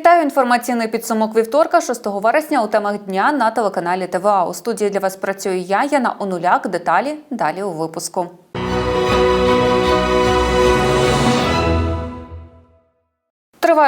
Вітаю інформаційний підсумок вівторка, 6 вересня у темах дня на телеканалі ТВА. У студії для вас працюю я, Яна Онуляк. Деталі далі у випуску.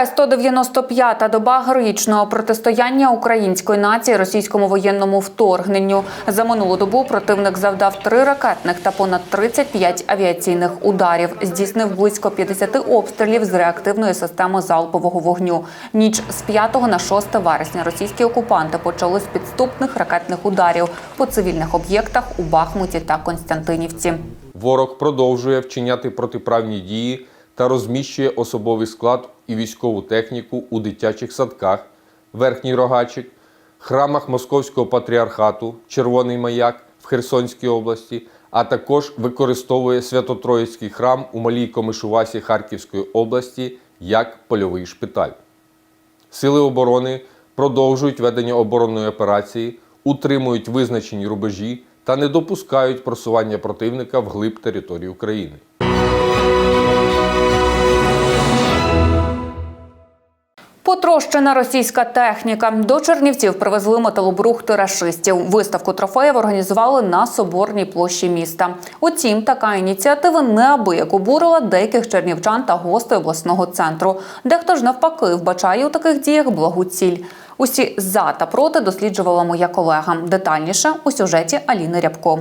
Триває 195-та доба героїчного протистояння української нації російському воєнному вторгненню. За минулу добу противник завдав три ракетних та понад 35 авіаційних ударів. Здійснив близько 50 обстрілів з реактивної системи залпового вогню. Ніч з 5 на 6 вересня російські окупанти почали з підступних ракетних ударів по цивільних об'єктах у Бахмуті та Константинівці. Ворог продовжує вчиняти протиправні дії та розміщує особовий склад і військову техніку у дитячих садках, Верхній Рогачик, храмах Московського патріархату, Червоний Маяк в Херсонській області, а також використовує Свято-Троїцький храм у Малій Комишувасі Харківської області як польовий шпиталь. Сили оборони продовжують ведення оборонної операції, утримують визначені рубежі та не допускають просування противника вглиб території України. Потрощена російська техніка. До Чернівців привезли металобрухти рашистів. Виставку трофеїв організували на Соборній площі міста. Утім, така ініціатива неабияк обурила деяких чернівчан та гостей обласного центру. Дехто ж навпаки вбачає у таких діях благу ціль. Усі за та проти досліджувала моя колега. Детальніше у сюжеті Аліни Рябко.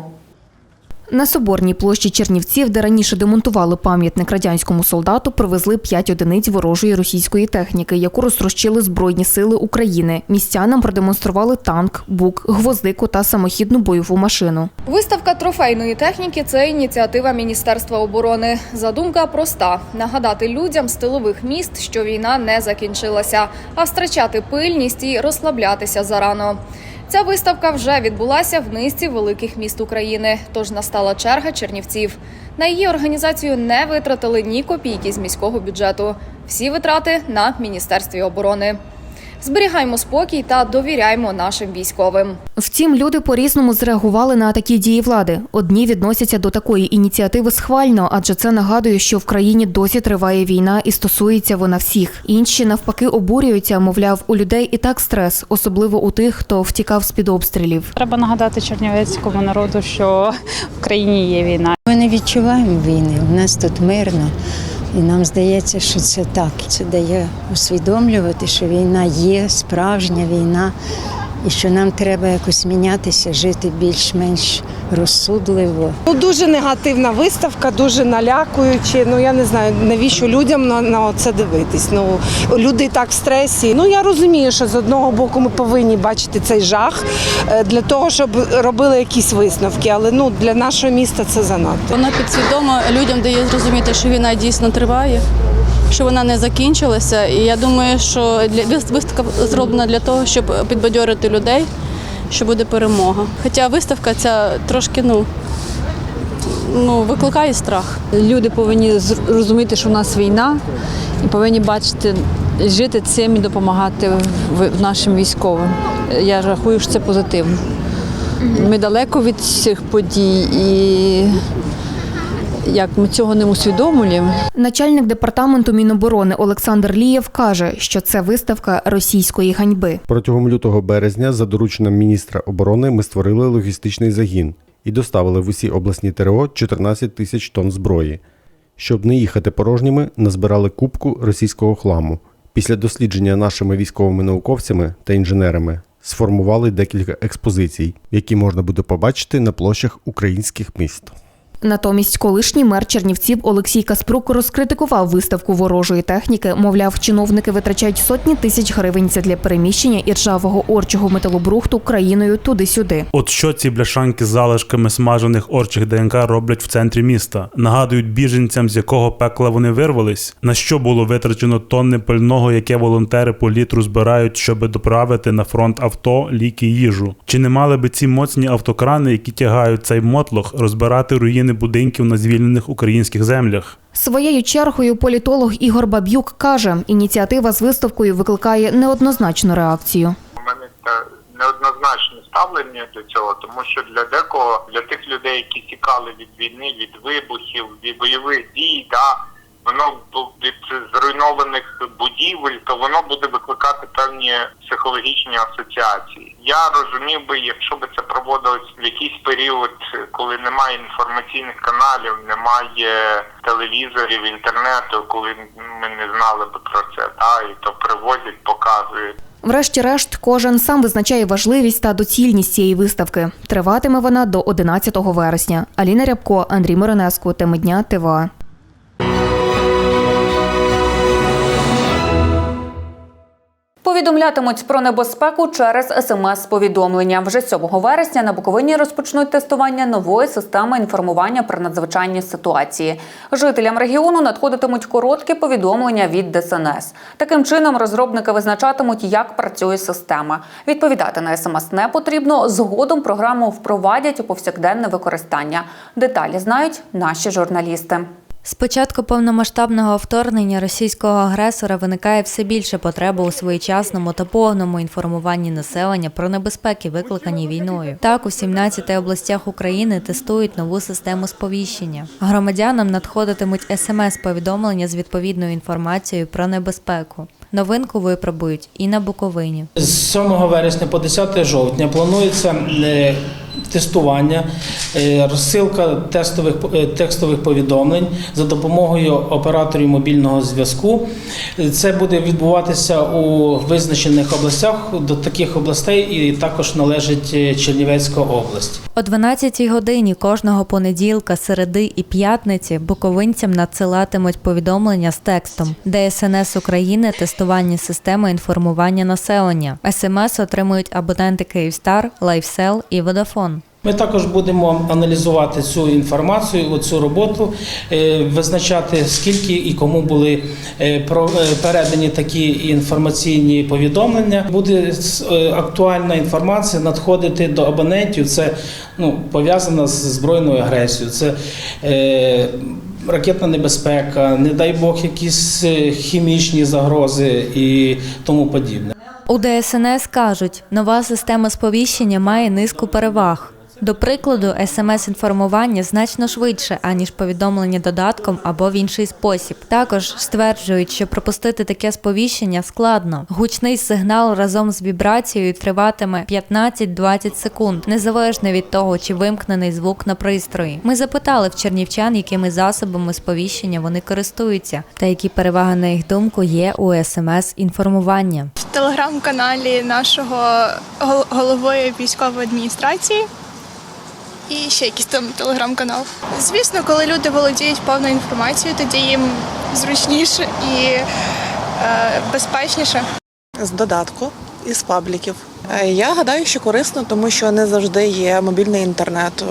На Соборній площі Чернівців, де раніше демонтували пам'ятник радянському солдату, привезли 5 одиниць ворожої російської техніки, яку розтрощили Збройні сили України. Містянам продемонстрували танк, бук, гвоздику та самохідну бойову машину. Виставка трофейної техніки це ініціатива Міністерства оборони. Задумка проста: нагадати людям з тилових міст, що війна не закінчилася, а втрачати пильність і розслаблятися зарано. Ця виставка вже відбулася в низці великих міст України. Тож настала черга чернівців. На її організацію не витратили ні копійки з міського бюджету. Всі витрати на міністерстві оборони. Зберігаймо спокій та довіряймо нашим військовим. Втім, люди по-різному зреагували на такі дії влади. Одні відносяться до такої ініціативи схвально, адже це нагадує, що в країні досі триває війна і стосується вона всіх. Інші навпаки обурюються, мовляв, у людей і так стрес, особливо у тих, хто втікав з під обстрілів. Треба нагадати чернівецькому народу, що в країні є війна. Ми не відчуваємо війни. У нас тут мирно. І нам здається, що це так. Це дає усвідомлювати, що війна є, справжня війна, і що нам треба якось мінятися, жити більш-менш розсудливо. Ну, дуже негативна виставка, дуже налякуючи. Ну я не знаю, навіщо людям на, на це дивитись. Ну люди і так в стресі. Ну я розумію, що з одного боку ми повинні бачити цей жах е, для того, щоб робили якісь висновки. Але ну для нашого міста це занадто. Вона підсвідомо людям дає зрозуміти, що війна дійсно триває, що вона не закінчилася. І я думаю, що для виставка зроблена для того, щоб підбадьорити людей, що буде перемога. Хоча виставка ця трошки ну, ну викликає страх. Люди повинні розуміти, що в нас війна, і повинні бачити, жити цим і допомагати в нашим військовим. Я рахую, що це позитивно. Ми далеко від цих подій, і як ми цього не усвідомлюємо, Начальник департаменту Міноборони Олександр Лієв каже, що це виставка російської ганьби. Протягом лютого березня за дорученням міністра оборони ми створили логістичний загін і доставили в усі обласні ТРО 14 тисяч тонн зброї. Щоб не їхати порожніми, назбирали кубку російського хламу. Після дослідження нашими військовими науковцями та інженерами сформували декілька експозицій, які можна буде побачити на площах українських міст. Натомість колишній мер Чернівців Олексій Каспрук розкритикував виставку ворожої техніки. Мовляв, чиновники витрачають сотні тисяч гривень для переміщення іржавого орчого металобрухту країною туди-сюди. От що ці бляшанки з залишками смажених орчих ДНК роблять в центрі міста? Нагадують біженцям, з якого пекла вони вирвались? На що було витрачено тонни пального, яке волонтери по літру збирають, щоб доправити на фронт авто, ліки, їжу? Чи не мали би ці моцні автокрани, які тягають цей мотлох, розбирати руїни будинків на звільнених українських землях? Своєю чергою політолог Ігор Баб'юк каже, ініціатива з виставкою викликає неоднозначну реакцію. У мене це неоднозначне ставлення до цього, тому що для декого, для тих людей, які тікали від війни, від вибухів, від бойових дій, да, воно від зруйнованих будівель, то воно буде викликати певні психологічні асоціації. Я розумів би, якщо би це проводилось в якийсь період, коли немає інформаційних каналів, немає телевізорів, інтернету, коли ми не знали би про це, та і то привозять, показують. Врешті-решт, кожен сам визначає важливість та доцільність цієї виставки. Триватиме вона до 11 вересня. Аліна Рябко, Андрій Миронеску, Теми дня, ТВА. Повідомлятимуть про небезпеку через смс-повідомлення. Вже 7 вересня на Буковині розпочнуть тестування нової системи інформування про надзвичайні ситуації. Жителям регіону надходитимуть короткі повідомлення від ДСНС. Таким чином розробники визначатимуть, як працює система. Відповідати на смс не потрібно. Згодом програму впровадять у повсякденне використання. Деталі знають наші журналісти. З початку повномасштабного вторгнення російського агресора виникає все більше потреба у своєчасному та повному інформуванні населення про небезпеки, викликані війною. Так, у 17 областях України тестують нову систему сповіщення. Громадянам надходитимуть смс-повідомлення з відповідною інформацією про небезпеку. Новинку випробують і на Буковині. З 7 вересня по 10 жовтня планується е, тестування, е, розсилка тестових е, текстових повідомлень за допомогою операторів мобільного зв'язку. Е, Це буде відбуватися у визначених областях. До таких областей і також належить Чернівецька область. О 12 годині кожного понеділка, середи і п'ятниці буковинцям надсилатимуть повідомлення з текстом ДСНС України тестування системи інформування населення. СМС отримують абоненти Київстар, Лайфсел і Водафон. Ми також будемо аналізувати цю інформацію, цю роботу, е, визначати скільки і кому були е, е, передані такі інформаційні повідомлення. Буде актуальна інформація надходити до абонентів. Це ну, пов'язано з збройною агресією. Це е, ракетна небезпека, не дай Бог, якісь хімічні загрози і тому подібне. У ДСНС кажуть, нова система сповіщення має низку переваг. До прикладу, смс-інформування значно швидше, аніж повідомлення додатком або в інший спосіб. Також стверджують, що пропустити таке сповіщення складно. Гучний сигнал разом з вібрацією триватиме 15-20 секунд, незалежно від того, чи вимкнений звук на пристрої. Ми запитали в чернівчан, якими засобами сповіщення вони користуються, та які переваги на їх думку є у смс-інформування. в телеграм-каналі нашого гол- голови військової адміністрації. І ще якийсь там телеграм-канал. Звісно, коли люди володіють повною інформацією, тоді їм зручніше і е, безпечніше. з додатку із пабліків. Е, Я гадаю, що корисно, тому що не завжди є мобільний інтернет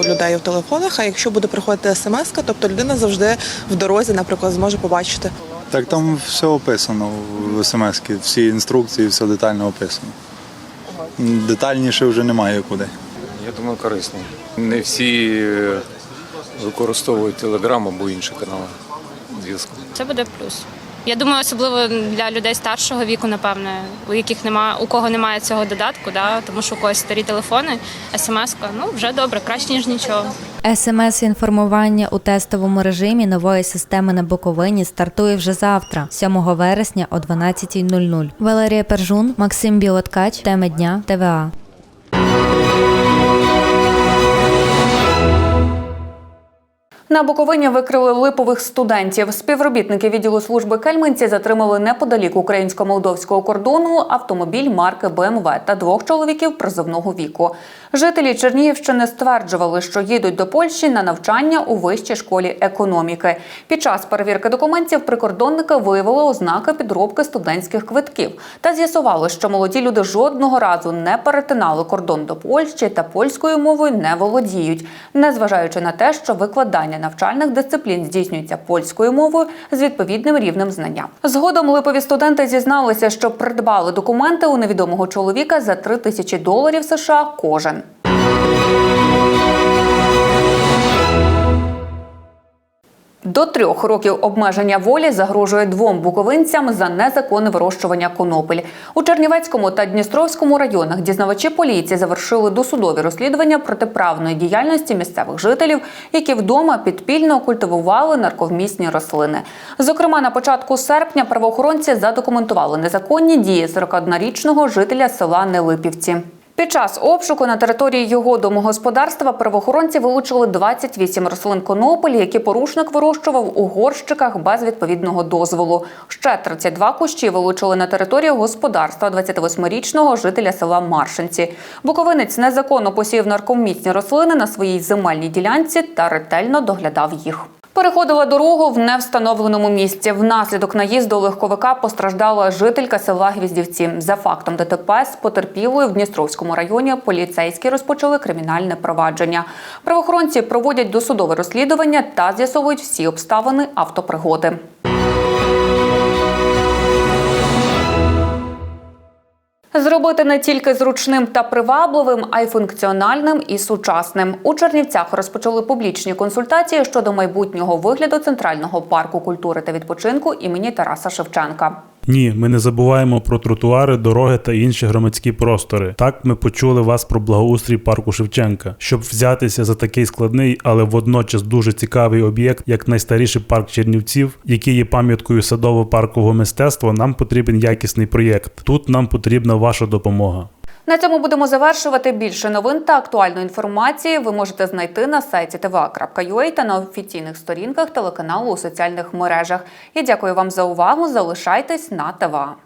у людей в телефонах. А якщо буде приходити смс, тобто людина завжди в дорозі, наприклад, зможе побачити. Так там все описано в смс всі інструкції, все детально описано. Детальніше вже немає куди. Я думаю, корисно. Не всі е, використовують телеграм або інші канали зв'язку. Це буде плюс. Я думаю, особливо для людей старшого віку, напевне, у яких немає, у кого немає цього додатку, да, тому що у когось старі телефони, смс-ка, ну вже добре, краще ніж нічого. СМС-інформування у тестовому режимі нової системи на Буковині стартує вже завтра, 7 вересня о 12.00. Валерія Пержун, Максим Білоткач, теми дня, ТВА. На Буковині викрили липових студентів. Співробітники відділу служби Кельменці затримали неподалік українсько-молдовського кордону автомобіль марки БМВ та двох чоловіків призовного віку. Жителі Чернігівщини стверджували, що їдуть до Польщі на навчання у вищій школі економіки. Під час перевірки документів прикордонника виявили ознаки підробки студентських квитків та з'ясували, що молоді люди жодного разу не перетинали кордон до Польщі та польською мовою не володіють, незважаючи на те, що викладання навчальних дисциплін здійснюється польською мовою з відповідним рівнем знання. Згодом липові студенти зізналися, що придбали документи у невідомого чоловіка за 3 тисячі доларів США кожен. До трьох років обмеження волі загрожує двом буковинцям за незаконне вирощування конопель. У Чернівецькому та Дністровському районах дізнавачі поліції завершили досудові розслідування протиправної діяльності місцевих жителів, які вдома підпільно культивували нарковмісні рослини. Зокрема, на початку серпня правоохоронці задокументували незаконні дії 41-річного жителя села Нелипівці. Під час обшуку на території його домогосподарства правоохоронці вилучили 28 рослин конопель, які порушник вирощував у горщиках без відповідного дозволу. Ще 32 кущі вилучили на території господарства 28-річного жителя села Маршинці. Буковинець незаконно посів наркомісні рослини на своїй земельній ділянці та ретельно доглядав їх. Переходила дорогу в невстановленому місці. Внаслідок наїзду легковика постраждала жителька села Гвіздівці. За фактом ДТП з потерпілою в Дністровському районі поліцейські розпочали кримінальне провадження. Правоохоронці проводять досудове розслідування та з'ясовують всі обставини автопригоди. Зробити не тільки зручним та привабливим, а й функціональним і сучасним. У Чернівцях розпочали публічні консультації щодо майбутнього вигляду центрального парку культури та відпочинку імені Тараса Шевченка. Ні, ми не забуваємо про тротуари, дороги та інші громадські простори. Так ми почули вас про благоустрій парку Шевченка. Щоб взятися за такий складний, але водночас дуже цікавий об'єкт, як найстаріший парк Чернівців, який є пам'яткою садово-паркового мистецтва, нам потрібен якісний проєкт. Тут нам потрібна ваша допомога. На цьому будемо завершувати. Більше новин та актуальної інформації ви можете знайти на сайті tva.ua та на офіційних сторінках телеканалу у соціальних мережах. Я дякую вам за увагу. Залишайтесь на ТВА.